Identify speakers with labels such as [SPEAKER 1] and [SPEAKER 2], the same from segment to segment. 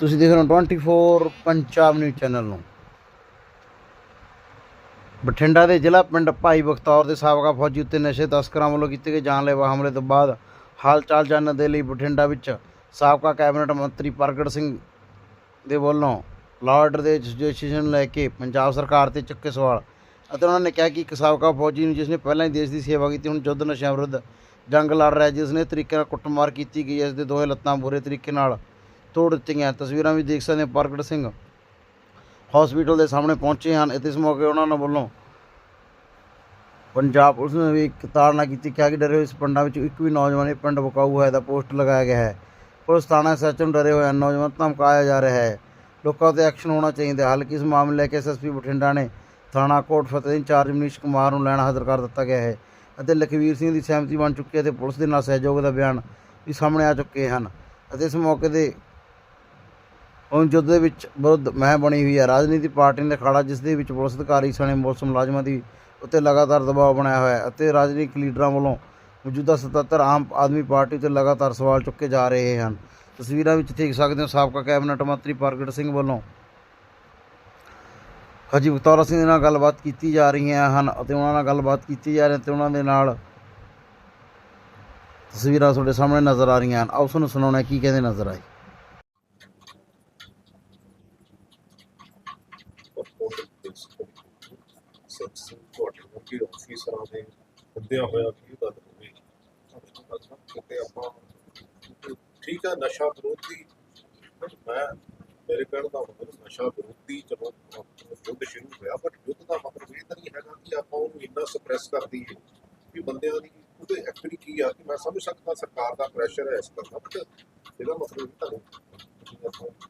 [SPEAKER 1] ਤੁਸੀਂ ਦੇਖ ਰਹੇ ਹੋ 24 ਪੰਜਾਬ ਨਿਊਜ਼ ਚੈਨਲ ਨੂੰ। ਬਠਿੰਡਾ ਦੇ ਜ਼ਿਲ੍ਹਾ ਪਿੰਡ ਭਾਈ ਬਖਤੌਰ ਦੇ ਸਾਬਕਾ ਫੌਜੀ ਉੱਤੇ ਨਸ਼ੇ ਤਸਕਰਾਂ ਵੱਲੋਂ ਕੀਤੇ ਗਏ ਜਾਨਲੇਵਾ ਹਮਲੇ ਤੋਂ ਬਾਅਦ ਹਾਲ ਚਾਲ ਜਾਣਨ ਦੇ ਲਈ ਬਠਿੰਡਾ ਵਿੱਚ ਸਾਬਕਾ ਕੈਬਨਿਟ ਮੰਤਰੀ ਪ੍ਰਗਟ ਸਿੰਘ ਦੇ ਵੱਲੋਂ ਲਾਰਡ ਦੇ ਸਿਚੁਏਸ਼ਨ ਲੈ ਕੇ ਪੰਜਾਬ ਸਰਕਾਰ ਤੇ ਚੁੱਕੇ ਸਵਾਲ ਅਤੇ ਉਹਨਾਂ ਨੇ ਕਿਹਾ ਕਿ ਇੱਕ ਸਾਬਕਾ ਫੌਜੀ ਨੂੰ ਜਿਸ ਨੇ ਪਹਿਲਾਂ ਹੀ ਦੇਸ਼ ਦੀ ਸੇਵਾ ਕੀਤੀ, ਹੁਣ ਯੁੱਧ ਨਸ਼ਿਆਂ ਵਿਰੁੱਧ ਜੰਗ ਲੜ ਰਿਹਾ ਜਿਸ ਨੇ ਤਰੀਕੇ ਨਾਲ ਕੁੱਟਮਾਰ ਕੀਤੀ ਗਈ ਇਸ ਦੇ ਦੋਹੇ ਲੱਤਾਂ ਬੁਰੇ ਤਰੀਕੇ ਨਾਲ ਤੋੜ ਦਿੱਤੀਆਂ ਤਸਵੀਰਾਂ ਵੀ ਦੇਖ ਸਕਦੇ ਹੋ ਪ੍ਰਗਟ ਸਿੰਘ। ਹਸਪੀਟਲ ਦੇ ਸਾਹਮਣੇ ਪਹੁੰਚੇ ਹਨ। ਅਤੇ ਇਸ ਮੌਕੇ ਉਹਨਾਂ ਨੇ ਵੱਲੋਂ ਪੰਜਾਬ ਪੁਲਿਸ ਨੇ ਵੀ ਇੱਕ ਤਾੜਨਾ ਕੀਤੀ, ਕਿਹਾ ਕਿ ਡਰੇ ਹੋਏ ਇਸ ਪਿੰਡਾਂ ਵਿੱਚ ਇੱਕ ਵੀ ਨੌਜਵਾਨ ਇਹ ਪਿੰਡ ਬਕਾਊ ਹੈ ਦਾ ਪੋਸਟ ਲਗਾਇਆ ਗਿਆ ਹੈ। ਪੁਲਿਸ ਥਾਣਾ ਸੱਚ ਨੂੰ ਡਰੇ ਹੋਏ ਹਨ। ਨੌਜਵਾਨ ਧਮਕਾਇਆ ਜਾ ਰਿਹਾ ਹੈ। ਲੋਕਾਂ ਤੇ ਐਕਸ਼ਨ ਹੋਣਾ ਚਾਹੀਦਾ ਹੈ। ਹਾਲਾਂਕਿ ਇਸ ਮਾਮਲੇ ਲੈ ਕੇ ਐਸਐਸਪੀ ਬਠਿੰਡਾ ਨੇ ਥਾਣਾ ਕੋਟ ਫਤਿਹ ਇੰਚਾਰਜ ਮਨੀਸ਼ ਕੁਮਾਰ ਨੂੰ ਲੈਣਾ ਹਾਜ਼ਰ ਕਰ ਦਿੱਤਾ ਗਿਆ ਹੈ ਅਤੇ ਲਖਵੀਰ ਸਿੰਘ ਦੀ ਸਹਿਮਤੀ ਬਣ ਚੁੱਕੀ ਹੈ ਤੇ ਪੁਲਿਸ ਦੇ ਨਾਲ ਸਹਿਯੋਗ ਦਾ ਬਿਆਨ ਵੀ ਸਾਹਮਣੇ ਆ ਚੁੱਕੇ ਹਨ ਅਤੇ ਇਸ ਮੌਕੇ ਦੇ ਹੁਣ ਯੁੱਧ ਦੇ ਵਿੱਚ ਵਿਰੁੱਧ ਮਹਿ ਬਣੀ ਹੋਈ ਹੈ। ਰਾਜਨੀਤੀ ਪਾਰਟੀ ਨੇ ਅਖਾੜਾ, ਜਿਸ ਦੇ ਵਿੱਚ ਪੁਲਿਸ ਅਧਿਕਾਰੀ ਸਣੇ ਪੁਲਿਸ ਮੁਲਾਜ਼ਮਾਂ ਦੀ ਉੱਤੇ ਲਗਾਤਾਰ ਦਬਾਅ ਬਣਾਇਆ ਹੋਇਆ ਹੈ ਅਤੇ ਰਾਜਨੀਤਿਕ ਲੀਡਰਾਂ ਵੱਲੋਂ ਮੌਜੂਦਾ 77 ਆਮ ਆਦਮੀ ਪਾਰਟੀ ਉੱਤੇ ਲਗਾਤਾਰ ਸਵਾਲ ਚੁੱਕੇ ਜਾ ਰਹੇ ਹਨ। ਤਸਵੀਰਾਂ ਵਿੱਚ ਦੇਖ ਸਕਦੇ ਹੋ ਸਾਬਕਾ ਕੈਬਨਿਟ ਮੰਤਰੀ ਪ੍ਰਗਟ ਸਿੰਘ ਵੱਲੋਂ ਹਾਜੀ ਬਖਤੌਰ ਸਿੰਘ ਦੇ ਨਾਲ ਗੱਲਬਾਤ ਕੀਤੀ ਜਾ ਰਹੀਆਂ ਹਨ ਅਤੇ ਉਹਨਾਂ ਨਾਲ ਗੱਲਬਾਤ ਕੀਤੀ ਜਾ ਰਹੀ ਹੈ ਤੇ ਉਹਨਾਂ ਦੇ ਨਾਲ ਤਸਵੀਰਾਂ ਤੁਹਾਡੇ ਸਾਹਮਣੇ ਨਜ਼ਰ ਆ ਰਹੀਆਂ ਹਨ। ਆਓ ਤੁਹਾਨੂੰ ਸੁਣਾਉਣਾ ਕੀ ਕਹਿੰਦੇ ਨਜ਼ਰ ਆਏ।
[SPEAKER 2] ਸੱਚ ਤੁਹਾਡੇ ਮੁਖੀ ਅਫੀਸਰਾਂ ਦੇ ਹੁੰਦਿਆਂ ਹੋਇਆ ਕੀ ਗੱਲ ਹੋਈ ਕਿਤੇ ਆਪਾਂ ਠੀਕ ਆ, ਨਸ਼ਾ ਵਿਰੋਧੀ। ਮੈਂ, ਮੇਰੇ ਕਹਿਣ ਦਾ ਮਤਲਬ ਨਸ਼ਾ ਵਿਰੋਧੀ ਚਲੋ ਯੁੱਧ ਸ਼ੁਰੂ ਹੋਇਆ ਬਟ ਯੁੱਧ ਦਾ ਮਤਲਬ ਇਹ ਤਾਂ ਨਹੀਂ ਹੈਗਾ ਕਿ ਆਪਾਂ ਉਹਨੂੰ ਇੰਨਾ ਸਪਰੈਸ ਕਰ ਦਈਏ ਵੀ ਬੰਦਿਆਂ ਦੀ ਉਹਦੇ ਐਕਚੁਅਲੀ ਕੀ ਆ ਕਿ ਮੈਂ ਸਮਝ ਸਕਦਾ ਸਰਕਾਰ ਦਾ ਪ੍ਰੈਸ਼ਰ ਹੈ ਇਸ ਕਰਨਾ ਬਟ ਇਹਦਾ ਮਤਲਬ ਇਹ ਤਾਂ ਨਹੀਂ।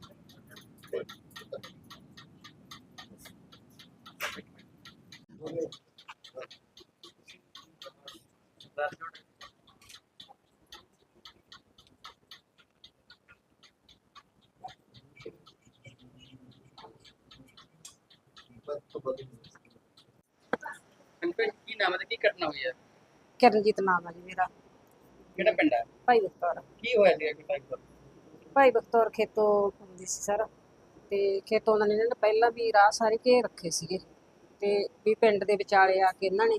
[SPEAKER 3] ਕਿਰਨਜੀਤ ਨਾਮ ਹੈ ਜੀ ਮੇਰਾ।
[SPEAKER 4] ਕਿਹੜਾ ਪਿੰਡ ਹੈ
[SPEAKER 3] ਭਾਈ ਬਖਤੌਰ।
[SPEAKER 4] ਕੀ ਹੋਇਆ ਸੀ ਕਿ ਭਾਈ
[SPEAKER 3] ਭਾਈ ਬਖਤੌਰ ਖੇਤੋਂ ਹੁੰਦੀ ਸੀ ਸਰ ਤੇ ਖੇਤੋਂ ਉਹਨਾਂ ਨੇ ਇਹਨਾਂ ਨੇ ਪਹਿਲਾਂ ਵੀ ਰਾਹ ਸਾਰੇ ਘੇਰ ਰੱਖੇ ਸੀਗੇ ਤੇ ਵੀ ਪਿੰਡ ਦੇ ਵਿਚਾਲੇ ਆ ਕੇ ਇਹਨਾਂ ਨੇ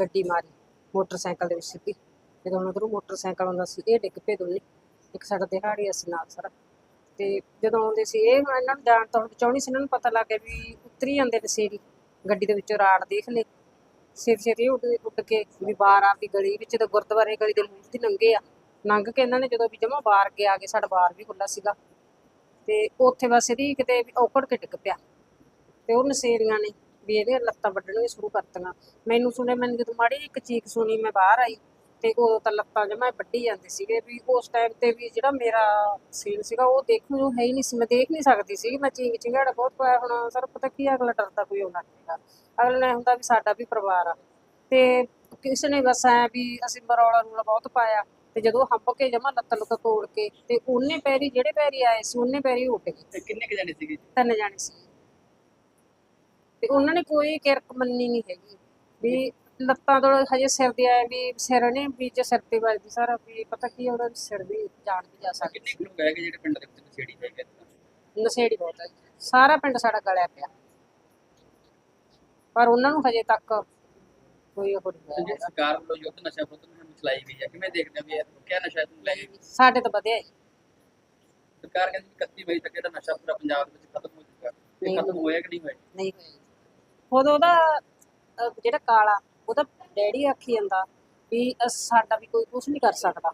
[SPEAKER 3] ਗੱਡੀ ਮਾਰੀ ਮੋਟਰਸਾਈਕਲ ਦੇ ਵਿੱਚ ਸਿੱਧੀ। ਜਦੋਂ ਉਹਨਾਂ ਕੋਲ ਮੋਟਰਸਾਈਕਲ ਆਉਂਦਾ ਸੀ ਇਹ ਡਿੱਗ ਪਏ ਦੋਨੇ ਇੱਕ ਸਾਡਾ ਦਿਹਾੜੀ ਅਸੀਂ ਨਾਲ ਸਰ। ਤੇ ਜਦੋਂ ਆਉਂਦੇ ਸੀ ਇਹ ਇਹਨਾਂ ਨੂੰ ਜਾਣ ਤੋਂ ਬਚਾਉਣੀ ਸੀ ਇਹਨਾਂ ਨੂੰ ਪਤਾ ਲੱਗ ਗਿਆ ਵੀ ਉਤਰੀ ਜਾਂਦੇ ਨੇ ਸੇਰੀ ਗੱਡੀ ਦੇ ਵਿੱਚੋਂ ਰਾੜ ਦੇਖ ਲਏ। ਛੇਤੀ ਛੇਤੀ ਉੱਡ ਉੱਡ ਕੇ ਵੀ ਬਾਹਰ ਆ ਗਲੀ ਵਿੱਚ ਤੇ ਗੁਰਦੁਆਰੇ ਗਲੀ ਦੇ ਮੂੰਹ ਦੀ ਲੰਘੇ ਆ। ਲੰਘ ਕੇ ਇਹਨਾਂ ਨੇ ਜਦੋਂ ਵੀ ਜਮਾ ਬਾਹਰ ਕੇ ਆ ਗਏ ਸਾਡਾ ਬਾਹਰ ਵੀ ਖੁੱਲਾ ਸੀਗਾ। ਤੇ ਉੱਥੇ ਬਸ ਇਹਦੀ ਕਿਤੇ ਵੀ ਔਕੜ ਕੇ ਡਿੱਗ ਪਿਆ। ਤੇ ਉਹ ਨਸ਼ੇੜੀਆਂ ਨੇ ਵੀ ਇਹਦੀਆਂ ਲੱਤਾਂ ਵੱਢਣੀਆਂ ਸ਼ੁਰੂ ਕਰਤੀਆਂ। ਮੈਨੂੰ ਸੁਣੇ ਮੈਨੂੰ ਜਦੋਂ ਮਾੜੀ ਇੱਕ ਚੀਕ ਸੁਣੀ, ਮੈਂ ਬਾਹਰ ਆਈ ਤੇ ਉਦੋਂ ਤਾਂ ਲੱਤਾਂ ਜਮਾ ਵੱਢੀ ਜਾਂਦੇ ਸੀਗੇ ਵੀ ਉਸ ਟਾਈਮ ਤੇ ਵੀ ਜਿਹੜਾ ਮੇਰਾ ਸੀਨ ਸੀਗਾ, ਉਹ ਦੇਖਣ ਨੂੰ ਹੈ ਹੀ ਨਹੀਂ ਸੀ। ਮੈਂ ਦੇਖ ਨਹੀਂ ਸਕਦੀ ਸੀ। ਮੈਂ ਚੀਕ ਚਿੰਗਾੜਾ ਬਹੁਤ ਪਾਇਆ ਹੁਣ। ਸਰ, ਪਤਾ ਕੀ ਅਗਲਾ ਡਰਦਾ ਕੋਈ ਆਉਣਾ ਨਹੀਂਗਾ ਅਗਲੇ ਨੇ ਹੁੰਦਾ ਵੀ ਸਾਡਾ ਵੀ ਪਰਿਵਾਰ ਆ। ਤੇ ਕਿਸੇ ਨੇ ਬਸ ਐ ਵੀ ਅਸੀਂ ਮਰੌਲਾ ਰੂਲਾ ਬਹੁਤ ਪਾਇਆ ਤੇ ਜਦੋਂ ਹੰਪ ਕੇ ਜਮਾ ਲੱਤ ਲੁੱਤ ਤੋੜ ਕੇ ਤੇ ਉਹਨੇ ਪੈਰੀ ਜਿਹੜੇ ਪੈਰੀ ਆਏ ਸੀ ਉਹਨੇ ਪੈਰੀ ਉੱਡ ਗਏ
[SPEAKER 4] ਤੇ ਕਿੰਨੇ ਕੁ ਜਾਣੇ ਸੀਗੇ?
[SPEAKER 3] ਤਿੰਨ ਜਾਣੇ ਸੀ। ਤੇ ਉਹਨਾਂ ਨੇ ਕੋਈ ਕਿਰਕ ਮੰਨੀ ਨਹੀਂ ਹੈਗੀ ਵੀ ਲੱਤਾਂ ਤੋਂ ਹਜੇ ਸਿਰ ਦੇ ਆਏ ਵੀ ਸਿਰ ਨੇ ਵਿੱਚ ਸਿਰ ਤੇ ਵੱਜਦੀ ਸਾਰਾ ਵੀ ਪਤਾ ਕੀ ਉਹਦਾ ਸਿਰ ਵੀ ਜਾਣ ਵੀ ਜਾ ਸਕਦੀ
[SPEAKER 4] ਕਿੰਨੇ ਕੁ ਲੋਕ ਹੈਗੇ ਜਿਹੜੇ ਪਿੰਡ ਦੇ ਵਿੱਚ ਨਸ਼ੇੜੀ ਹੈਗੇ?
[SPEAKER 3] ਨਸ਼ੇੜੀ ਬਹੁਤ ਹੈ ਸਾਰਾ ਪਿੰਡ ਸਾਡਾ ਗਲਿਆ ਪਿਆ। ਪਰ ਉਹਨਾਂ ਨੂੰ ਹਜੇ ਤੱਕ ਕੋਈ ਉਹ ਨਹੀਂ
[SPEAKER 4] ਜੇ
[SPEAKER 3] ਹੋਇਆ
[SPEAKER 4] ਸਰਕਾਰ ਵੱਲੋਂ ਯੁੱਧ ਨਸ਼ਾ ਵਿਰੁੱਧ ਮੁਹਿੰਮ ਚਲਾਈ ਗਈ ਹੈ ਕਿਵੇਂ ਦੇਖਦੇ ਹੋ ਵੀ ਇਹ ਕਿਆ ਨਸ਼ਾ ਤੁਹਾਨੂੰ ਲੈ ਗਈ?
[SPEAKER 3] ਸਾਡੇ ਤਾਂ ਵਧਿਆ ਹੀ।
[SPEAKER 4] ਸਰਕਾਰ ਕਹਿੰਦੀ ਵੀ 31 ਮਈ ਤੱਕ ਜਿਹੜਾ ਨਸ਼ਾ ਪੂਰਾ ਪੰਜਾਬ ਦੇ ਵਿੱਚ ਖਤਮ ਹੋ ਜਾਊਗਾ। ਇਹ
[SPEAKER 3] ਨਹੀਂ
[SPEAKER 4] ਖਤਮ ਹੋਇਆ। ਕਿ ਨਹੀਂ ਹੋਇਆ?
[SPEAKER 3] ਨਹੀਂ ਹੋਇਆ ਉਦੋਂ ਉਹਦਾ ਅਹ, ਜਿਹੜਾ ਕਾਲਾ ਉਹਦਾ ਡੈਡੀ ਆਖੀ ਜਾਂਦਾ ਵੀ ਸਾਡਾ ਵੀ ਕੋਈ ਕੁਝ ਨਹੀਂ ਕਰ ਸਕਦਾ।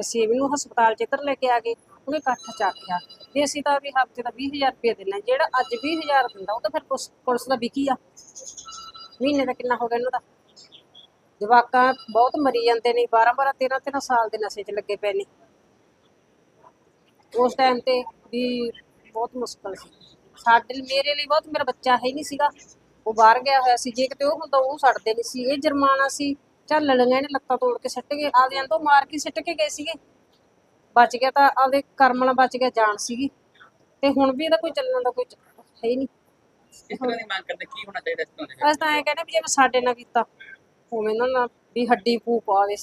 [SPEAKER 3] ਅਸੀਂ ਇਹਨੂੰ ਹਸਪਤਾਲ ਚ ਇੱਧਰ ਲੈ ਕੇ ਆ ਗਏ। ਉਹਨੇ ਇਕੱਠ ਚ ਆਖਿਆ ਵੀ ਅਸੀਂ ਤਾਂ ਵੀ ਹਫ਼ਤੇ ਦਾ 20000 ਰੁਪਏ ਦੇਣਾ ਜਿਹੜਾ ਅੱਜ 20000 ਦਿੰਦਾ, ਉਹ ਤਾਂ ਫਿਰ ਪੁਲਿਸ ਪੁਲਿਸ ਦਾ ਵਿਕੀ ਆ। ਮਹੀਨੇ ਦਾ ਕਿੰਨਾ ਹੋ ਗਿਆ ਇਹਨਾਂ ਦਾ ਜਵਾਕਾਂ ਬਹੁਤ ਮਰੀ ਜਾਂਦੇ ਨੇ 12 12 13 13 ਸਾਲ ਦੇ ਨਸ਼ੇ 'ਚ ਲੱਗੇ ਪਏ ਨੇ। ਉਸ ਟਾਈਮ ਤੇ ਵੀ ਬਹੁਤ ਮੁਸ਼ਕਲ ਸੀ। ਸਾਡੇ ਲਈ- ਮੇਰੇ ਲਈ ਬਹੁਤ, ਮੇਰਾ ਬੱਚਾ ਹੈ ਹੀ ਨਹੀਂ ਸੀਗਾ। ਉਹ ਬਾਹਰ ਗਿਆ ਹੋਇਆ ਸੀ। ਜੇ ਕਿਤੇ ਉਹ ਹੁੰਦਾ, ਉਹ ਛੱਡਦੇ ਨਹੀਂ ਸੀ। ਇਹ ਜੁਰਮਾਨਾ ਸੀ। ਚੱਲ ਲਲੀਆਂ ਨੇ, ਲੱਤਾਂ ਤੋੜ ਕੇ ਸਿੱਟ ਗਏ। ਆਪਦਿਆਂ ਤੋਂ ਮਾਰ ਕੇ ਸਿੱਟ ਕੇ ਗਏ ਸੀਗੇ। ਬਚ ਗਿਆ ਤਾਂ ਆਪਦੇ ਕਰਮ ਨਾਲ ਬਚ ਗਿਆ ਜਾਨ ਸੀਗੀ। ਤੇ ਹੁਣ ਵੀ ਇਹਦਾ ਕੋਈ ਚੱਲਣ ਦਾ ਕੋਈ ਹੈ ਹੀ ਨਹੀਂ।
[SPEAKER 4] ਕਿਸ ਤਰ੍ਹਾਂ ਦੀ ਮੰਗ ਕਰਦੇ ਕੀ ਹੋਣਾ ਚਾਹੀਦਾ ਇਸ ਤਰ੍ਹਾਂ ਦੇ?
[SPEAKER 3] ਅਸੀਂ ਤਾਂ ਐਂ ਕਹਿੰਦੇ ਵੀ ਜਿਵੇਂ ਸਾਡੇ ਨਾਲ ਕੀਤਾ ਉਵੇਂ ਇਹਨਾਂ ਨਾਲ ਵੀ ਹੱਡੀ ਪੂ ਪਾਵੇ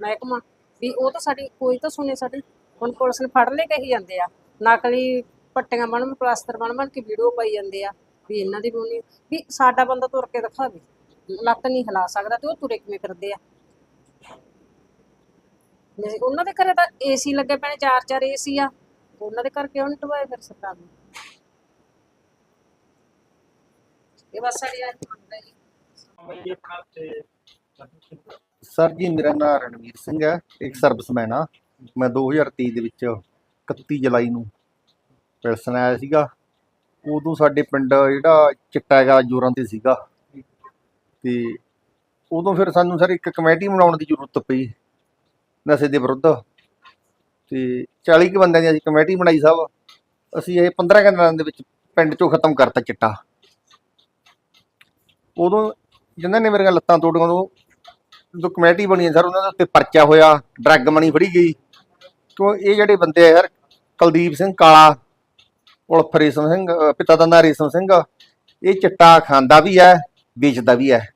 [SPEAKER 3] ਮਹਿਕਮਾ ਵੀ ਉਹ ਤਾਂ ਸਾਡੀ ਕੋਈ ਤਾਂ ਸੁਣੇ ਸਾਡੀ। ਹੁਣ ਪੁਲਿਸ ਨੇ ਫੜ ਲੈ ਕਹੀ ਜਾਂਦੇ ਆ ਨਕਲੀ ਪੱਟੀਆਂ ਬਣ ਪਲਾਸਟਰ ਬਣ ਬਣ ਕੇ ਵੀਡੀਓ ਪਾਈ ਜਾਂਦੇ ਆ ਵੀ ਇਹਨਾਂ ਦੀ ਬੋਨੀ ਵੀ ਸਾਡਾ ਬੰਦਾ ਤੁਰ ਕੇ ਦਿਖਾਵੇ ਲੱਤ ਨਹੀਂ ਹਿਲਾ ਸਕਦਾ ਤੇ ਉਹ ਤੁਰੇ ਕਿਵੇਂ ਫਿਰਦੇ ਆ। ਨਹੀਂ, ਉਹਨਾਂ ਦੇ ਘਰੇ ਤਾਂ ਏਸੀ ਲੱਗੇ ਪਏ ਚਾਰ ਚਾਰ ਏਸੀ ਆ। ਉਹਨਾਂ ਦੇ ਘਰ ਕਿਉਂ ਨਹੀਂ ਢਵਾਏ ਫਿਰ ਸਰਕਾਰ ਨੇ? ਇਹ ਬਸ ਸਾਡੀ ਅੱਜ ਮੰਗ ਹੈ ਜੀ।
[SPEAKER 5] ਸਰ ਜੀ ਮੇਰਾ ਨਾਮ ਰਣਵੀਰ ਸਿੰਘ ਹੈ ਇੱਕ ਸਰਵਿਸਮੈਨ ਆ ਮੈਂ 2023 ਦੇ ਵਿੱਚ 31 ਜੁਲਾਈ ਨੂੰ ਪੈਲਸਨ ਆਇਆ ਸੀਗਾ। ਉਦੋਂ ਸਾਡੇ ਪਿੰਡ ਜਿਹੜਾ ਚਿੱਟਾ ਹੈਗਾ ਜੋਰਾਂ ਤੇ ਸੀਗਾ। ਤੇ ਉਦੋਂ ਫਿਰ ਸਾਨੂੰ ਸਰ ਇੱਕ ਕਮੇਟੀ ਬਣਾਉਣ ਦੀ ਜ਼ਰੂਰਤ ਪਈ। ਨਸ਼ੇ ਦੇ ਵਿਰੁੱਧ। ਤੇ 40 ਕੁ ਬੰਦਿਆਂ ਦੀ ਅਸੀਂ ਕਮੇਟੀ ਬਣਾਈ ਸਾਹਿਬ ਅਸੀਂ ਇਹ 15 ਕੁ ਦਿਨਾਂ ਦੇ ਵਿੱਚ ਪਿੰਡ ਚੋਂ ਖਤਮ ਕਰਤਾ ਚਿੱਟਾ। ਉਦੋਂ ਜਿਨ੍ਹਾਂ ਨੇ ਮੇਰੀਆਂ ਲੱਤਾਂ ਤੋੜੀਆਂ, ਉਦੋਂ ਜਦੋਂ ਕਮੇਟੀ ਬਣੀ ਸਰ, ਉਹਨਾਂ ਦੇ ਉੱਤੇ ਪਰਚਾ ਹੋਇਆ, ਡਰੱਗ ਮਨੀ ਫੜੀ ਗਈ। ਕਿਉਂ ਇਹ ਜਿਹੜੇ ਬੰਦੇ ਆ ਯਾਰ, ਕੁਲਦੀਪ ਸਿੰਘ ਕਾਲਾ, ਉਲਫ ਰੇਸ਼ਮ ਸਿੰਘ ਪਿਤਾ ਦਾ ਨਾਂ ਰੇਸ਼ਮ ਸਿੰਘ, ਇਹ ਚਿੱਟਾ ਖਾਂਦਾ ਵੀ ਹੈ, ਵੇਚਦਾ ਵੀ ਹੈ।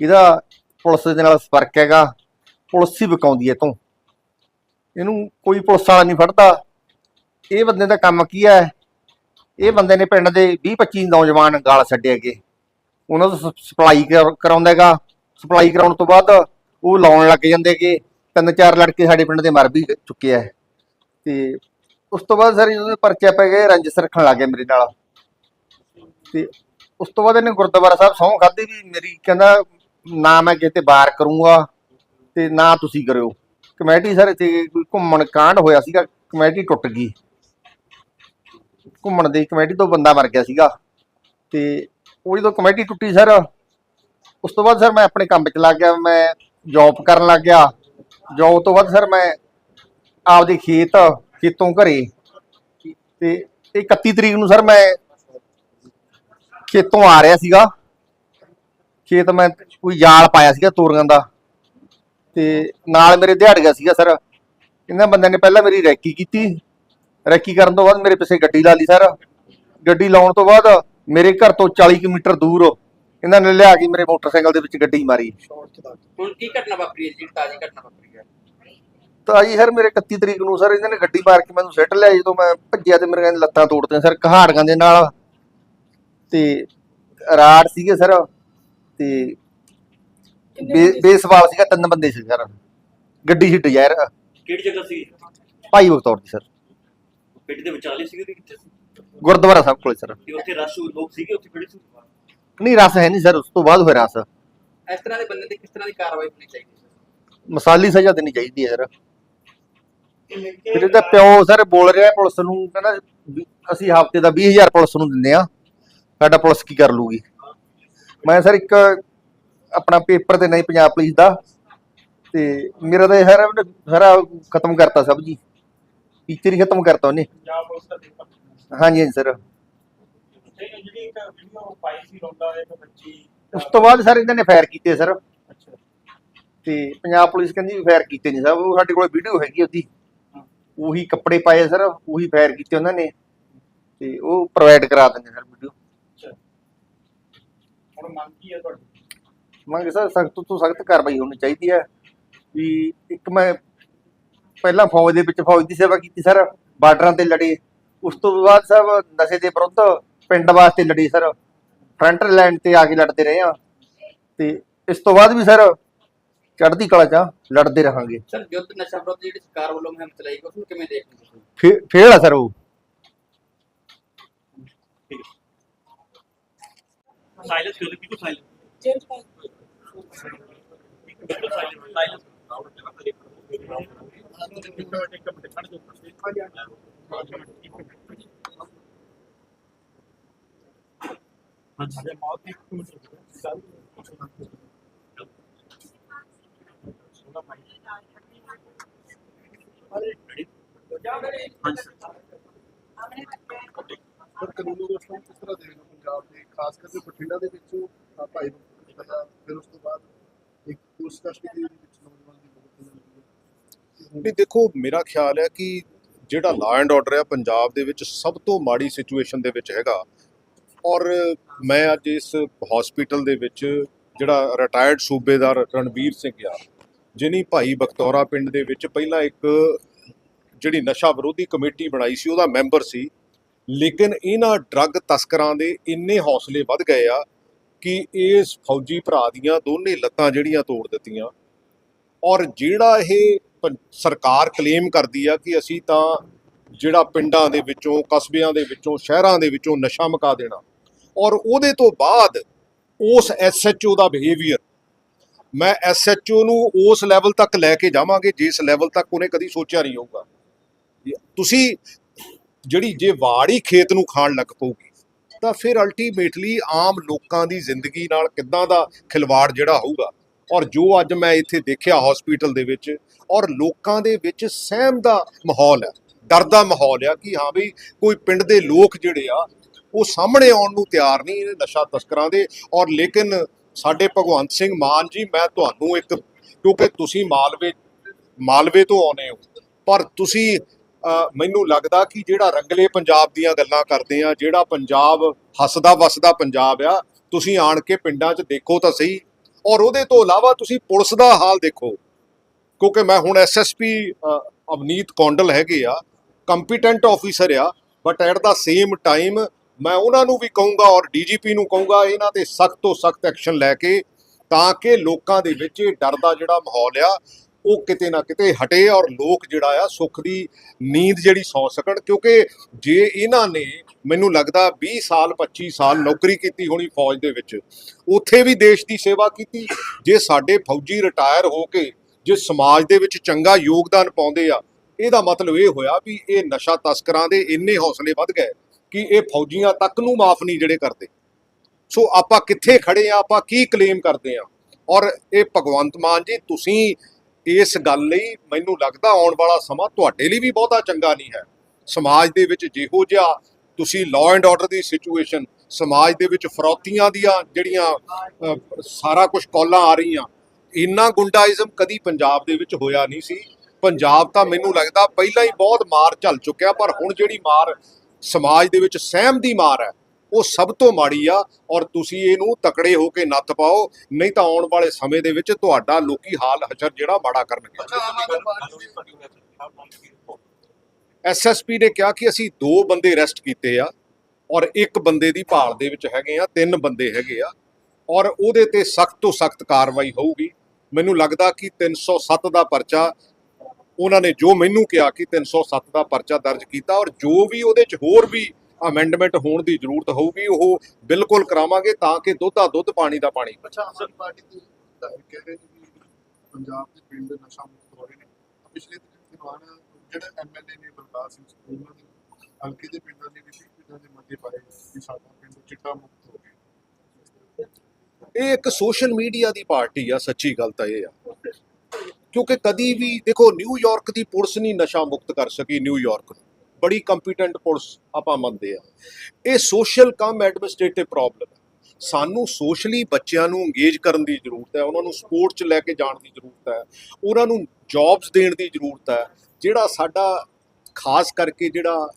[SPEAKER 5] ਇਹਦਾ ਪੁਲਿਸ ਦੇ ਨਾਲ ਸੰਪਰਕ ਹੈਗਾ। ਪੁਲਿਸ ਹੀ ਵਿਕਾਉਂਦੀ ਹੈ ਤੋਂ। ਇਹਨੂੰ ਕੋਈ ਪੁਲਿਸ ਵਾਲਾ ਨਹੀਂ ਫੜਦਾ। ਇਹ ਬੰਦੇ ਦਾ ਕੰਮ ਕੀ ਹੈ? ਇਹ ਬੰਦੇ ਨੇ ਪਿੰਡ ਦੇ 20 25 ਨੌਜਵਾਨ ਗਾਲ ਛੱਡੇ ਹੈਗੇ। ਉਹਨਾਂ ਤੋਂ ਸਪਲਾਈ ਕਰਾਉਂਦਾ ਹੈਗਾ। ਸਪਲਾਈ ਕਰਾਉਣ ਤੋਂ ਬਾਅਦ ਉਹ ਲਾਉਣ ਲੱਗ ਜਾਂਦੇ ਕਿ ਤਿੰਨ ਚਾਰ ਲੜਕੇ ਸਾਡੇ ਪਿੰਡ ਦੇ ਮਰ ਵੀ ਚੁੱਕੇ ਆ। ਤੇ ਉਸ ਤੋਂ ਬਾਅਦ ਸਰ ਜਦੋਂ ਪਰਚਾ ਪੈ ਗਏ, ਰੰਜਸ ਰੱਖਣ ਲੱਗ ਗਿਆ ਮੇਰੇ ਨਾਲ। ਤੇ ਉਸ ਤੋਂ ਬਾਅਦ ਇਹਨੇ ਗੁਰਦੁਆਰਾ ਸਾਹਿਬ ਸਹੁੰ ਖਾਧੀ ਵੀ ਮੇਰੀ। ਕਹਿੰਦਾ, ਨਾ ਮੈਂ ਕਿਤੇ ਬਾਹਰ ਕਰੂੰਗਾ। ਤੇ ਨਾ ਤੁਸੀਂ ਕਰਿਓ। ਕਮੇਟੀ ਸਰ ਇੱਥੇ ਕੋਈ ਘੁੰਮਣ ਕਾਂਡ ਹੋਇਆ ਸੀਗਾ, ਕਮੇਟੀ ਟੁੱਟ ਗਈ। ਘੁੰਮਣ ਦੀ ਕਮੇਟੀ ਤੋਂ ਬੰਦਾ ਮਰ ਗਿਆ ਸੀਗਾ। ਤੇ ਉਹ ਜਦੋਂ ਕਮੇਟੀ ਟੁੱਟੀ ਸਰ, ਉਸ ਤੋਂ ਬਾਅਦ ਸਰ ਮੈਂ ਆਪਣੇ ਕੰਮ 'ਚ ਲੱਗ ਗਿਆ, ਮੈਂ ਜੌਬ ਕਰਨ ਲੱਗ ਗਿਆ। ਜੌਬ ਤੋਂ ਬਾਅਦ ਸਰ ਮੈਂ ਆਪਦੇ ਖੇਤ, ਖੇਤੋਂ ਘਰੇ। ਤੇ ਇਹ 31 ਤਰੀਕ ਨੂੰ ਸਰ ਮੈਂ ਖੇਤੋਂ ਆ ਰਿਹਾ ਸੀਗਾ। ਖੇਤ ਮੈਂ ਕੋਈ ਜਾਲ ਪਾਇਆ ਸੀਗਾ ਤੋਰੀਆਂ ਦਾ। ਤੇ ਨਾਲ ਮੇਰੇ ਦਿਹਾੜੀਆ ਸੀਗਾ ਸਰ। ਇਹਨਾਂ ਬੰਦਿਆਂ ਨੇ ਪਹਿਲਾਂ ਮੇਰੀ ਰੈਕੀ ਕੀਤੀ। ਰੈਕੀ ਕਰਨ ਤੋਂ ਬਾਅਦ ਮੇਰੇ ਪਿੱਛੇ ਗੱਡੀ ਲਾ ਲਈ ਸਰ। ਗੱਡੀ ਲਾਉਣ ਤੋਂ ਬਾਅਦ ਮੇਰੇ ਘਰ ਤੋਂ 40 ਕਿਲੋਮੀਟਰ ਦੂਰ ਇਹਨਾਂ ਨੇ ਲਿਆ ਕੇ ਮੇਰੇ ਮੋਟਰਸਾਈਕਲ ਦੇ ਵਿੱਚ ਗੱਡੀ ਮਾਰੀ।
[SPEAKER 4] ਹੁਣ ਕੀ ਘਟਨਾ ਵਾਪਰੀ ਹੈ ਜੀ? ਤਾਜ਼ੀ ਘਟਨਾ ਵਾਪਰੀ ਹੈ।
[SPEAKER 5] ਤਾਂ ਜੀ ਸਰ ਮੇਰੇ 31 ਤਰੀਕ ਨੂੰ ਸਰ ਇਹਨਾਂ ਨੇ ਗੱਡੀ ਮਾਰ ਕੇ ਮੈਨੂੰ ਸਿੱਟ ਲਿਆ ਜਦੋਂ ਮੈਂ ਭੱਜਿਆ ਤੇ ਮੇਰੇ ਲੱਤਾਂ ਤੋੜਤੀਆਂ ਸਰ ਕਹਾੜੀਆਂ ਦੇ ਨਾਲ। ਤੇ ਰਾੜ ਸੀਗੇ ਸਰ। ਤੇ ਬੇ- ਬੇਸਬਾਲ ਸੀਗਾ ਤਿੰਨ ਬੰਦੇ ਸੀ ਸਰ। ਗੱਡੀ ਸੀ ਡਿਜ਼ਾਇਰ
[SPEAKER 6] ਕਿਹੜੀ ਜਗ੍ਹਾ ਸੀ?
[SPEAKER 5] ਭਾਈ ਬਖਤੌਰ ਦੀ ਸਰ।
[SPEAKER 6] ਪਿੰਡ ਦੇ ਵਿਚਾਲੇ ਸੀਗੇ ਕਿ ਕਿੱਥੇ ਸੀ?
[SPEAKER 5] ਗੁਰਦੁਆਰਾ ਸਾਹਿਬ ਕੋਲੇ ਸਰ।
[SPEAKER 6] ਤੇ ਉੱਥੇ ਰਸ਼ ਲੋਕ ਸੀਗੇ ਉੱਥੇ ਖੜੇ ਸੀ?
[SPEAKER 5] ਨਹੀਂ ਰਸ ਹੈ ਨਹੀਂ ਸਰ। ਉਸ ਤੋਂ ਬਾਅਦ ਹੋਇਆ ਰਸ।
[SPEAKER 4] ਇਸ ਤਰ੍ਹਾਂ ਦੇ ਬੰਦੇ ਤੇ ਕਿਸ ਤਰ੍ਹਾਂ ਦੀ ਕਾਰਵਾਈ ਹੋਣੀ ਚਾਹੀਦੀ ਹੈ
[SPEAKER 5] ਮਸਾਲੀ ਸਜ਼ਾ ਦੇਣੀ ਚਾਹੀਦੀ ਹੈ ਸਰ। ਫਿਰ ਇਹਦਾ ਪਿਓ ਸਰ ਬੋਲ ਰਿਹਾ ਪੁਲਿਸ ਨੂੰ ਕਹਿੰਦਾ ਵੀ ਅਸੀਂ ਹਫ਼ਤੇ ਦਾ 20000 ਪੁਲਿਸ ਨੂੰ ਦਿੰਦੇ ਆ ਸਾਡਾ ਪੁਲਿਸ ਕੀ ਕਰ ਲੂਗੀ? ਮੈਂ ਸਰ ਇੱਕ ਆਪਣਾ ਪੇਪਰ ਤੇ ਨਹੀਂ ਪੰਜਾਬ ਪੁਲਿਸ ਦਾ। ਤੇ ਮੇਰਾ ਤਾਂ ਇਹ ਸਾਰਾ ਸਾਰਾ ਖਤਮ ਕਰਤਾ ਸਭ ਜੀ। ਟੀਚਰ ਹੀ ਖਤਮ ਕਰਤਾ ਉਹਨੇ।
[SPEAKER 2] ਪੰਜਾਬ ਪੁਲਿਸ ਦਾ ਪੇਪਰ।
[SPEAKER 5] ਹਾਂਜੀ ਹਾਂਜੀ ਸਰ।
[SPEAKER 2] ਤੇ ਜਿਹੜੀ ਇੱਕ ਵੀਡੀਓ ਪਾਈ ਸੀ ਰੋਂਦਾ ਇੱਕ ਬੱਚੀ
[SPEAKER 5] ਉਸ ਤੋਂ ਬਾਅਦ ਸਰ ਇਹਨਾਂ ਨੇ ਫਾਇਰ ਕੀਤੇ ਸਰ।
[SPEAKER 2] ਅੱਛਾ।
[SPEAKER 5] ਤੇ ਪੰਜਾਬ ਪੁਲਿਸ ਕਹਿੰਦੀ ਫਾਇਰ ਕੀਤੇ ਨਹੀਂ ਸਰ। ਉਹ ਸਾਡੇ ਕੋਲ ਵੀਡੀਓ ਹੈਗੀ ਉਹਦੀ। ਉਹੀ ਕੱਪੜੇ ਪਾਏ ਸਰ। ਉਹੀ ਫਾਇਰ ਕੀਤੇ ਉਹਨਾਂ ਨੇ। ਤੇ ਉਹ ਪ੍ਰੋਵਾਈਡ ਕਰਾ ਦਿੰਦੇ ਸਰ ਵੀਡੀਓ
[SPEAKER 2] ਹੁਣ ਮੰਗ ਕੀ ਹੈ ਤੁਹਾਡੀ?
[SPEAKER 5] ਮੰਗ ਸਰ ਸਖਤ ਤੋਂ ਸਖਤ ਕਾਰਵਾਈ ਹੋਣੀ ਚਾਹੀਦੀ ਹੈ। ਵੀ ਇੱਕ ਮੈਂ ਪਹਿਲਾਂ ਫੌਜ ਦੇ ਵਿੱਚ ਫੌਜ ਦੀ ਸੇਵਾ ਕੀਤੀ ਸਰ ਬਾਰਡਰਾਂ ਤੇ ਲੜੇ। ਉਸ ਤੋਂ ਬਾਅਦ ਸਰ ਨਸ਼ੇ ਦੇ ਵਿਰੁੱਧ ਪਿੰਡ ਵਾਸਤੇ ਲੜੀ ਸਰ। ਫਰੰਟ ਲਾਈਨ ਤੇ ਆ ਕੇ ਲੜਦੇ ਰਹੇ ਆ ਤੇ ਇਸ ਤੋਂ ਬਾਅਦ ਵੀ ਸਰ ਚੜ੍ਹਦੀ ਕਲਾ ਚ ਲੜਦੇ ਰਹਾਂਗੇ।
[SPEAKER 4] ਸਰ ਯੁੱਧ ਨਸ਼ਾ ਵਿਰੋਧ ਜਿਹੜੀ ਸਰਕਾਰ ਵੱਲੋਂ ਮੁਹਿੰਮ ਚਲਾਈ ਗਈ ਉਸ ਨੂੰ ਕਿਵੇਂ ਦੇਖਦੇ ਤੁਸੀਂ?
[SPEAKER 5] ਫੇਲ ਆ ਸਰ ਉਹ।
[SPEAKER 6] ਸਾਇਲੈਂਸ ਕਿਉਂ ਬਿਲਕੁਲ ਸਾਇਲੈਂਸ
[SPEAKER 2] ਪਰ ਕਾਨੂੰਨੀ ਵਿਵਸਥਾ ਨੂੰ ਕਿਸ ਤਰ੍ਹਾਂ ਹੋ? ਪੰਜਾਬ ਦੇ ਖਾਸ ਕਰਕੇ ਬਠਿੰਡਾ ਦੇ ਵਿੱਚ ਅ, ਭਾਈ ਬਤਾ ਫਿਰ ਉਸ ਤੋਂ ਬਾਅਦ ਇੱਕ ਪੁਲਿਸ ਦੇ ਵਿੱਚ ਨੌਜਵਾਨ ਦੀ ਮੌਤ
[SPEAKER 7] ਨਹੀਂ ਦੇਖੋ ਮੇਰਾ ਖਿਆਲ ਹੈ ਕਿ ਜਿਹੜਾ ਲਾ ਐਂਡ ਆਰਡਰ ਹੈ ਪੰਜਾਬ ਦੇ ਵਿੱਚ ਸਭ ਤੋਂ ਮਾੜੀ ਸਿਚੁਏਸ਼ਨ ਦੇ ਵਿੱਚ ਹੈਗਾ। ਔਰ ਮੈਂ ਅੱਜ ਇਸ ਹਸਪੀਟਲ ਦੇ ਵਿੱਚ ਜਿਹੜਾ ਰਿਟਾਇਰਡ ਸੂਬੇਦਾਰ ਰਣਵੀਰ ਸਿੰਘ ਆ ਜਿਨੀ ਭਾਈ ਬਖਤੌਰਾ ਪਿੰਡ ਦੇ ਵਿੱਚ ਪਹਿਲਾਂ ਇੱਕ ਜਿਹੜੀ ਨਸ਼ਾ ਵਿਰੋਧੀ ਕਮੇਟੀ ਬਣਾਈ ਸੀ ਉਹਦਾ ਮੈਂਬਰ ਸੀ। ਲੇਕਿਨ ਇਹਨਾਂ ਡਰੱਗ ਤਸਕਰਾਂ ਦੇ ਇੰਨੇ ਹੌਸਲੇ ਵੱਧ ਗਏ ਆ ਕਿ ਇਸ ਫੌਜੀ ਭਰਾ ਦੀਆਂ ਦੋਨੇ ਲੱਤਾਂ ਜਿਹੜੀਆਂ ਤੋੜ ਦਿੱਤੀਆਂ। ਔਰ ਜਿਹੜਾ ਇਹ ਪੰ- ਸਰਕਾਰ ਕਲੇਮ ਕਰਦੀ ਆ ਕਿ ਅਸੀਂ ਤਾਂ ਜਿਹੜਾ ਪਿੰਡਾਂ ਦੇ ਵਿੱਚੋਂ, ਕਸਬਿਆਂ ਦੇ ਵਿੱਚੋਂ, ਸ਼ਹਿਰਾਂ ਦੇ ਵਿੱਚੋਂ ਨਸ਼ਾ ਮੁਕਾ ਦੇਣਾ। ਔਰ ਉਹਦੇ ਤੋਂ ਬਾਅਦ ਉਸ ਐਸਐਚਓ ਦਾ ਬਿਹੇਵੀਅਰ ਮੈਂ ਐਸਐਚਓ ਨੂੰ ਉਸ ਲੈਵਲ ਤੱਕ ਲੈ ਕੇ ਜਾਵਾਂਗੇ, ਜਿਸ ਲੈਵਲ ਤੱਕ ਉਹਨੇ ਕਦੀ ਸੋਚਿਆ ਨਹੀਂ ਹੋਊਗਾ। ਤੁਸੀਂ ਜਿਹੜੀ ਜੇ ਵਾੜ ਹੀ ਖੇਤ ਨੂੰ ਖਾਣ ਲੱਗ ਪਊਗੀ, ਤਾਂ ਫਿਰ ਅਲਟੀਮੇਟਲੀ ਆਮ ਲੋਕਾਂ ਦੀ ਜ਼ਿੰਦਗੀ ਨਾਲ ਕਿੱਦਾਂ ਦਾ ਖਿਲਵਾੜ ਜਿਹੜਾ ਹੋਊਗਾ? ਔਰ ਜੋ ਅੱਜ ਮੈਂ ਇੱਥੇ ਦੇਖਿਆ ਹਸਪੀਟਲ ਦੇ ਵਿੱਚ, ਔਰ ਲੋਕਾਂ ਦੇ ਵਿੱਚ ਸਹਿਮ ਦਾ ਮਾਹੌਲ ਹੈ, ਡਰ ਦਾ ਮਾਹੌਲ ਆ ਕਿ ਹਾਂ ਵੀ ਕੋਈ ਪਿੰਡ ਦੇ ਲੋਕ ਜਿਹੜੇ ਆ, ਉਹ ਸਾਹਮਣੇ ਆਉਣ ਨੂੰ ਤਿਆਰ ਨਹੀਂ ਇਹ ਨਸ਼ਾ ਤਸਕਰਾਂ ਦੇ। ਔਰ ਲੇਕਿਨ ਸਾਡੇ ਭਗਵੰਤ ਸਿੰਘ ਮਾਨ ਜੀ, ਮੈਂ ਤੁਹਾਨੂੰ ਇੱਕ, ਕਿਉਂਕਿ ਤੁਸੀਂ ਮਾਲਵੇ ਮਾਲਵੇ ਤੋਂ ਆਉਨੇ ਹੋ, ਪਰ ਤੁਸੀਂ ਮੈਨੂੰ ਲੱਗਦਾ ਕਿ ਜਿਹੜਾ ਰੰਗਲੇ ਪੰਜਾਬ ਦੀਆਂ ਗੱਲਾਂ ਕਰਦੇ ਆ, ਜਿਹੜਾ ਪੰਜਾਬ ਹੱਸਦਾ ਵਸਦਾ ਪੰਜਾਬ ਆ, ਤੁਸੀਂ ਆਣ ਕੇ ਪਿੰਡਾਂ 'ਚ ਦੇਖੋ ਤਾਂ ਸਹੀ। ਔਰ ਉਹਦੇ ਤੋਂ ਇਲਾਵਾ ਤੁਸੀਂ ਪੁਲਿਸ ਦਾ ਹਾਲ ਦੇਖੋ। ਕਿਉਂਕਿ ਮੈਂ ਹੁਣ ਐਸਐਸਪੀ ਅਵਨੀਤ ਕੌਂਡਲ ਹੈਗੇ ਆ ਕੰਪੀਟੈਂਟ ਆਫੀਸਰ ਆ but at the same time ਮੈਂ ਉਹਨਾਂ ਨੂੰ ਵੀ ਕਹੂੰਗਾ ਔਰ ਡੀਜੀਪੀ ਨੂੰ ਕਹੂੰਗਾ, ਇਹਨਾਂ ਤੇ ਸਖਤ ਤੋਂ ਸਖਤ ਐਕਸ਼ਨ ਲੈ ਕੇ ਤਾਂ ਕਿ ਲੋਕਾਂ ਦੇ ਵਿੱਚ ਇਹ ਡਰ ਦਾ ਜਿਹੜਾ ਮਾਹੌਲ ਆ ਉਹ ਕਿਤੇ ਨਾ ਕਿਤੇ ਹਟੇ ਔਰ ਲੋਕ ਜਿਹੜਾ ਆ ਸੁੱਖ ਦੀ ਨੀਂਦ ਜਿਹੜੀ ਸੌ ਸਕਣ, ਕਿਉਂਕਿ ਜੇ ਇਹਨਾਂ ਨੇ ਮੈਨੂੰ ਲੱਗਦਾ 20 ਸਾਲ 25 ਸਾਲ ਨੌਕਰੀ ਕੀਤੀ ਹੋਣੀ ਫੌਜ ਦੇ ਵਿੱਚ, ਉੱਥੇ ਵੀ ਦੇਸ਼ ਦੀ ਸੇਵਾ ਕੀਤੀ, ਜੇ ਸਾਡੇ ਫੌਜੀ ਰਿਟਾਇਰ ਹੋ ਕੇ ਜੇ ਸਮਾਜ ਦੇ ਵਿੱਚ ਚੰਗਾ ਯੋਗਦਾਨ ਪਾਉਂਦੇ ਆ, ਇਹਦਾ ਮਤਲਬ ਇਹ ਹੋਇਆ ਵੀ ਇਹ ਨਸ਼ਾ ਤਸਕਰਾਂ ਦੇ ਇੰਨੇ ਹੌਸਲੇ ਵੱਧ ਗਏ ਕਿ ਇਹ ਫੌਜੀਆਂ ਤੱਕ ਨੂੰ ਮਾਫ ਨਹੀਂ ਜਿਹੜੇ ਕਰਦੇ। ਸੋ ਆਪਾਂ ਕਿੱਥੇ ਖੜੇ ਆ, ਆਪਾਂ ਕੀ ਕਲੇਮ ਕਰਦੇ ਆ? ਔਰ ਇਹ ਭਗਵੰਤ ਮਾਨ ਜੀ, ਤੁਸੀਂ ਇਸ ਗੱਲ ਲਈ ਮੈਨੂੰ ਲੱਗਦਾ ਆਉਣ ਵਾਲਾ ਸਮਾਂ ਤੁਹਾਡੇ ਲਈ ਵੀ ਬਹੁਤਾ ਚੰਗਾ ਨਹੀਂ ਹੈ। ਸਮਾਜ ਦੇ ਵਿੱਚ ਜਿਹੋ ਜਿਹਾ ਤੁਸੀਂ ਲਾਅ ਐਂਡ ਆਰਡਰ ਦੀ ਸਿਚੁਏਸ਼ਨ ਸਮਾਜ ਦੇ ਵਿੱਚ ਫਰੌਤੀਆਂ ਦੀਆਂ ਜਿਹੜੀਆਂ ਸਾਰਾ ਕੁਝ ਕੌਲਾਂ ਆ ਰਹੀਆਂ, ਇੰਨਾ ਗੁੰਡਾਇਜ਼ਮ ਕਦੀ ਪੰਜਾਬ ਦੇ ਵਿੱਚ ਹੋਇਆ ਨਹੀਂ ਸੀ। ਪੰਜਾਬ ਤਾਂ ਮੈਨੂੰ ਲੱਗਦਾ ਪਹਿਲਾਂ ਹੀ ਬਹੁਤ ਮਾਰ ਝੱਲ ਚੁੱਕਿਆ, ਪਰ ਹੁਣ ਜਿਹੜੀ ਮਾਰ ਸਮਾਜ ਦੇ ਵਿੱਚ ਸਹਿਮ ਦੀ ਮਾਰ ਹੈ ਉਹ ਸਭ ਤੋਂ ਮਾੜੀ ਆ ਔਰ ਤੁਸੀਂ ਇਹਨੂੰ ਤਕੜੇ ਹੋ ਕੇ ਨੱਥ ਪਾਓ ਨਹੀਂ ਤਾਂ ਆਉਣ ਵਾਲੇ ਸਮੇਂ ਦੇ ਵਿੱਚ ਤੁਹਾਡਾ ਲੋਕੀ ਹਾਲ ਹਸ਼ਰ ਜਿਹੜਾ ਮਾੜਾ ਕਰਨਗੇ। ਐਸਐਸਪੀ ਨੇ ਕਿਹਾ ਕਿ ਅਸੀਂ ਦੋ ਬੰਦੇ ਅਰੈਸਟ ਕੀਤੇ ਆ ਔਰ ਇੱਕ ਬੰਦੇ ਦੀ ਭਾਲ ਦੇ ਵਿੱਚ ਹੈਗੇ ਆ ਤਿੰਨ ਬੰਦੇ ਹੈਗੇ ਆ ਔਰ ਉਹਦੇ ਤੇ ਸਖਤ ਤੋਂ ਸਖਤ ਕਾਰਵਾਈ ਹੋਊਗੀ। ਮੈਨੂੰ ਲੱਗਦਾ ਕਿ 307 ਦਾ ਪਰਚਾ ਉਹਨਾਂ ਨੇ ਜੋ ਮੈਨੂੰ ਕਿਹਾ ਕਿ 307 ਦਾ ਪਰਚਾ ਦਰਜ ਕੀਤਾ ਔਰ ਜੋ ਵੀ ਉਹਦੇ ਚ ਹੋਰ ਵੀ ਅਮੈਂਡਮੈਂਟ ਹੋਣ ਦੀ ਜ਼ਰੂਰਤ ਹੋਊਗੀ ਉਹ ਬਿਲਕੁਲ ਕਰਾਵਾਂਗੇ ਤਾਂ ਕਿ ਦੁੱਧ ਦੁੱਧ ਪਾਣੀ ਦਾ ਪਾਣੀ।
[SPEAKER 2] ਅੱਛਾ ਆਮ ਆਦਮੀ ਪਾਰਟੀ ਦੇ ਵਿਧਾਇਕ ਕਹਿ ਰਹੇ ਨੇ ਕਿ ਪੰਜਾਬ ਦੇ ਪਿੰਡ ਨਸ਼ਾ ਮੁਕਤ ਹੋ ਰਹੇ ਨੇ। ਪਿਛਲੇ ਦਿਨ ਦਿਵਾਨ ਜਿਹੜੇ ਐਮਐਲਏ ਨੇ ਬਲਕਾਰ ਸਿੰਘ ਉਹਨਾਂ ਦੇ ਹਲਕੇ ਦੇ ਪਿੰਡਾਂ ਦੇ ਵਿੱਚ ਪਿੰਡਾਂ ਦੇ ਮੱਦੇ ਪਾਏ ਕਿ ਸਾਡਾ ਪਿੰਡ ਚਿੱਟਾ ਮੁਕਤ ਹੋ ਗਿਆ।
[SPEAKER 7] ਇਹ ਇੱਕ ਸੋਸ਼ਲ ਮੀਡੀਆ ਦੀ ਪਾਰਟੀ ਆ ਸੱਚੀ ਗੱਲ ਤਾਂ ਇਹ ਆ। ਕਿਉਂਕਿ ਕਦੀ ਵੀ ਦੇਖੋ ਨਿਊਯਾਰਕ ਦੀ ਪੁਲਿਸ ਨਹੀਂ ਨਸ਼ਾ ਮੁਕਤ ਕਰ ਸਕੀ ਨਿਊਯਾਰਕ ਨੂੰ। ਬੜੀ ਕੰਪੀਟੈਂਟ ਪੁਲਿਸ ਆਪਾਂ ਮੰਨਦੇ ਆ। ਇਹ ਸੋਸ਼ਲ ਕਮ ਐਡਮਿਨਿਸਟ੍ਰੇਟਿਵ ਪ੍ਰੋਬਲਮ ਹੈ। ਸਾਨੂੰ ਸੋਸ਼ਲੀ ਬੱਚਿਆਂ ਨੂੰ ਇੰਗੇਜ ਕਰਨ ਦੀ ਜ਼ਰੂਰਤ ਹੈ, ਉਹਨਾਂ ਨੂੰ ਸਪੋਰਟਸ 'ਚ ਲੈ ਕੇ ਜਾਣ ਦੀ ਜ਼ਰੂਰਤ ਹੈ, ਉਹਨਾਂ ਨੂੰ ਜੌਬਸ ਦੇਣ ਦੀ ਜ਼ਰੂਰਤ ਹੈ, ਜਿਹੜਾ ਸਾਡਾ ਖਾਸ ਕਰਕੇ ਜਿਹੜਾ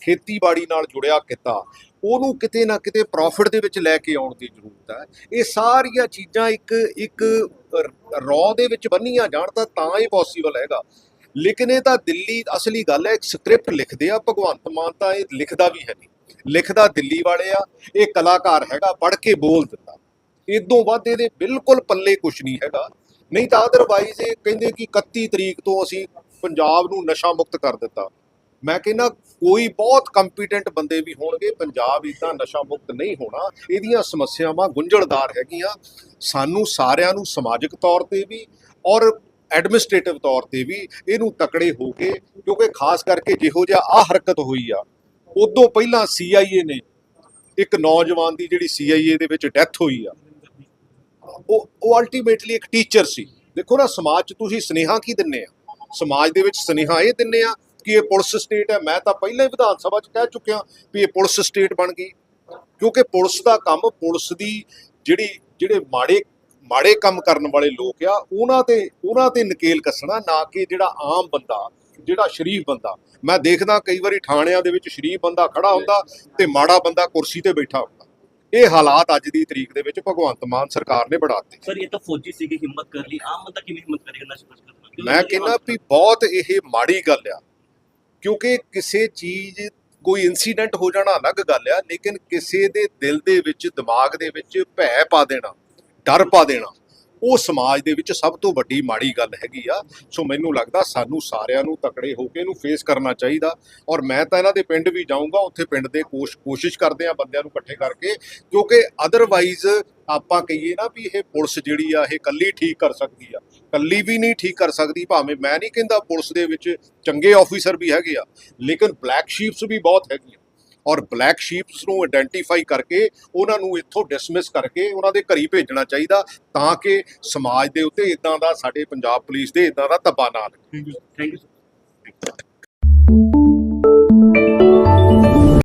[SPEAKER 7] ਖੇਤੀਬਾੜੀ ਨਾਲ ਜੁੜਿਆ ਕਿੱਤਾ, ਉਹਨੂੰ ਕਿਤੇ ਨਾ ਕਿਤੇ ਪ੍ਰੋਫਿਟ ਦੇ ਵਿੱਚ ਲੈ ਕੇ ਆਉਣ ਦੀ ਜ਼ਰੂਰਤ ਹੈ। ਇਹ ਸਾਰੀਆਂ ਚੀਜ਼ਾਂ ਇੱਕ ਇੱਕ ਰੌ ਦੇ ਵਿੱਚ ਬੰਨੀਆਂ ਜਾਣ ਤਾਂ ਤਾਂ ਇਹ ਪੋਸੀਬਲ ਹੈਗਾ। ਲੇਕਿਨ ਇਹ ਤਾਂ ਦਿੱਲੀ ਅਸਲੀ ਗੱਲ ਹੈ, ਇੱਕ ਸਕ੍ਰਿਪਟ ਲਿਖਦੇ ਆ, ਭਗਵੰਤ ਮਾਨ ਤਾਂ ਇਹ ਲਿਖਦਾ ਵੀ ਹੈ ਨਹੀਂ। ਲਿਖਦਾ ਦਿੱਲੀ ਵਾਲੇ ਆ, ਇਹ ਕਲਾਕਾਰ ਹੈਗਾ, ਪੜ੍ਹ ਕੇ ਬੋਲ ਦਿੰਦਾ। ਇਦੋਂ ਵੱਧ ਇਹਦੇ ਬਿਲਕੁਲ ਪੱਲੇ ਕੁਝ ਨਹੀਂ ਹੈਗਾ। ਨਹੀਂ ਤਾਂ ਅਦਰਵਾਈਜ਼ ਇਹ ਕਹਿੰਦੇ ਕਿ 31 ਤਰੀਕ ਤੋਂ ਅਸੀਂ ਪੰਜਾਬ ਨੂੰ ਨਸ਼ਾ ਮੁਕਤ ਕਰ ਦਿੱਤਾ। ਮੈਂ ਕਹਿੰਦਾ ਕੋਈ ਬਹੁਤ ਕੰਪੀਟੈਂਟ ਬੰਦੇ ਵੀ ਹੋਣਗੇ, ਪੰਜਾਬ ਇਦਾਂ ਨਸ਼ਾ ਮੁਕਤ ਨਹੀਂ ਹੋਣਾ। ਇਹਦੀਆਂ ਸਮੱਸਿਆਵਾਂ ਗੁੰਝਲਦਾਰ ਹੈਗੀਆਂ। ਸਾਨੂੰ ਸਾਰਿਆਂ ਨੂੰ ਸਮਾਜਿਕ ਤੌਰ ਤੇ ਵੀ ਔਰ ਐਡਮਿਨਿਸਟ੍ਰੇਟਿਵ ਤੌਰ ਤੇ ਵੀ ਇਹਨੂੰ ਤਕੜੇ ਹੋ ਕੇ, ਕਿਉਂਕਿ ਖਾਸ ਕਰਕੇ ਜਿਹੋ ਜਿਹਾ ਆ ਹਰਕਤ ਹੋਈ ਆ, ਉਦੋਂ ਪਹਿਲਾਂ ਸੀਆਈਏ ਨੇ ਇੱਕ ਨੌਜਵਾਨ ਦੀ ਜਿਹੜੀ CIA ਦੇ ਵਿੱਚ ਡੈਥ ਹੋਈ ਆ, ਉਹ ਉਹ ਅਲਟੀਮੇਟਲੀ ਇੱਕ ਟੀਚਰ ਸੀ। ਦੇਖੋ ਨਾ, ਸਮਾਜ 'ਚ ਤੁਸੀਂ ਸਨੇਹਾ ਕੀ ਦਿੰਨੇ ਆ? ਸਮਾਜ ਦੇ ਵਿੱਚ ਸਨੇਹਾ ਇਹ ਦਿੰਨੇ ਆ ਕਿ ਇਹ ਪੁਲਿਸ ਸਟੇਟ ਹੈ। ਮੈਂ ਤਾਂ ਪਹਿਲਾਂ ਹੀ ਵਿਧਾਨ ਸਭਾ 'ਚ ਕਹਿ ਚੁੱਕਿਆ ਵੀ ਇਹ ਪੁਲਿਸ ਸਟੇਟ ਬਣ ਗਈ। ਕਿਉਂਕਿ ਪੁਲਿਸ ਦਾ ਕੰਮ ਪੁਲਿਸ ਦੀ ਜਿਹੜੀ, ਜਿਹੜੇ ਮਾੜੇ ਮਾੜੇ ਕੰਮ ਕਰਨ ਵਾਲੇ ਲੋਕ ਆ ਉਹਨਾਂ ਤੇ ਉਹਨਾਂ ਤੇ ਨਕੇਲ ਕੱਸਣਾ ਨਾ ਕਿ ਜਿਹੜਾ ਆਮ ਬੰਦਾ ਜਿਹੜਾ ਸ਼ਰੀਫ ਬੰਦਾ। ਮੈਂ ਦੇਖਦਾ ਕਈ ਵਾਰੀ ਥਾਣਿਆਂ ਦੇ ਵਿੱਚ ਸ਼ਰੀਫ ਬੰਦਾ ਖੜਾ ਹੁੰਦਾ ਤੇ ਮਾੜਾ ਬੰਦਾ ਕੁਰਸੀ ਤੇ ਬੈਠਾ ਹੁੰਦਾ। ਇਹ ਹਾਲਾਤ ਅੱਜ ਦੀ ਤਰੀਕ ਦੇ ਵਿੱਚ ਭਗਵੰਤ ਮਾਨ ਸਰਕਾਰ ਨੇ ਬਣਾਤੇ
[SPEAKER 6] ਸਰ ਇਹ ਤਾਂ ਫੌਜੀ ਸੀਗੇ ਹਿੰਮਤ ਕਰ ਲਈ। ਆਮ ਬੰਦਾ ਕਿਵੇਂ ਹਿੰਮਤ ਕਰੇਗਾ ਨਸ਼ਾ ਦੀ
[SPEAKER 7] ਮੈਂ ਕਹਿੰਦਾ ਵੀ ਬਹੁਤ ਇਹ ਮਾੜੀ ਗੱਲ ਆ। ਕਿਉਂਕਿ ਕਿਸੇ ਚੀਜ਼ ਕੋਈ ਇਨਸੀਡੈਂਟ ਹੋ ਜਾਣਾ ਅਲੱਗ ਗੱਲ ਆ ਲੇਕਿਨ ਕਿਸੇ ਦੇ ਦਿਲ ਦੇ ਵਿੱਚ ਦਿਮਾਗ ਦੇ ਵਿੱਚ ਭੈ ਪਾ ਦੇਣਾ। ਡਰ ਪਾ ਦੇਣਾ। ਉਹ ਸਮਾਜ ਦੇ ਵਿੱਚ ਸਭ ਤੋਂ ਵੱਡੀ ਮਾੜੀ ਗੱਲ ਹੈਗੀ ਆ। ਸੋ ਮੈਨੂੰ ਲੱਗਦਾ ਸਾਨੂੰ ਸਾਰਿਆਂ ਨੂੰ ਤਕੜੇ ਹੋ ਕੇ ਇਹਨੂੰ ਫੇਸ ਕਰਨਾ ਚਾਹੀਦਾ। ਔਰ ਮੈਂ ਤਾਂ ਇਹਨਾਂ ਦੇ ਪਿੰਡ ਵੀ ਜਾਊਂਗਾ, ਉੱਥੇ ਪਿੰਡ ਦੇ ਕੋਸ਼, ਕੋਸ਼ਿਸ਼ ਕਰਦੇ ਆ ਬੰਦਿਆਂ ਨੂੰ ਇਕੱਠੇ ਕਰਕੇ। ਕਿਉਂਕਿ ਅਦਰਵਾਈਜ਼ ਆਪਾਂ ਕਹੀਏ ਨਾ ਵੀ ਇਹ ਪੁਲਿਸ ਜਿਹੜੀ ਆ, ਇਹ ਕੱਲੀ ਠੀਕ ਕਰ ਸਕਦੀ ਆ। ਕੱਲੀ ਵੀ ਨਹੀਂ ਠੀਕ ਕਰ ਸਕਦੀ, ਭਾਵੇਂ ਮੈਂ ਨਹੀਂ ਕਹਿੰਦਾ ਪੁਲਿਸ ਦੇ ਵਿੱਚ ਚੰਗੇ ਆਫੀਸਰ ਵੀ ਹੈਗੇ ਆ। ਲੇਕਿਨ ਬਲੈਕ ਸ਼ੀਪਸ ਵੀ ਬਹੁਤ ਹੈਗੀਆਂ। ਔਰ ਬਲੈਕ ਸ਼ੀਪਸ ਨੂੰ ਆਇਡੈਂਟੀਫਾਈ ਕਰਕੇ ਉਹਨਾਂ ਨੂੰ ਇੱਥੋਂ ਡਿਸਮਿਸ ਕਰਕੇ ਉਹਨਾਂ ਦੇ ਘਰੀ ਭੇਜਣਾ ਚਾਹੀਦਾ ਤਾਂ ਕਿ ਸਮਾਜ ਦੇ ਉੱਤੇ ਇਦਾਂ ਦਾ ਸਾਡੇ ਪੰਜਾਬ ਪੁਲਿਸ ਦੇ ਇਦਾਂ ਦਾ ਧੱਬਾ ਨਾ ਲੱਗੇ।
[SPEAKER 6] Thank you thank you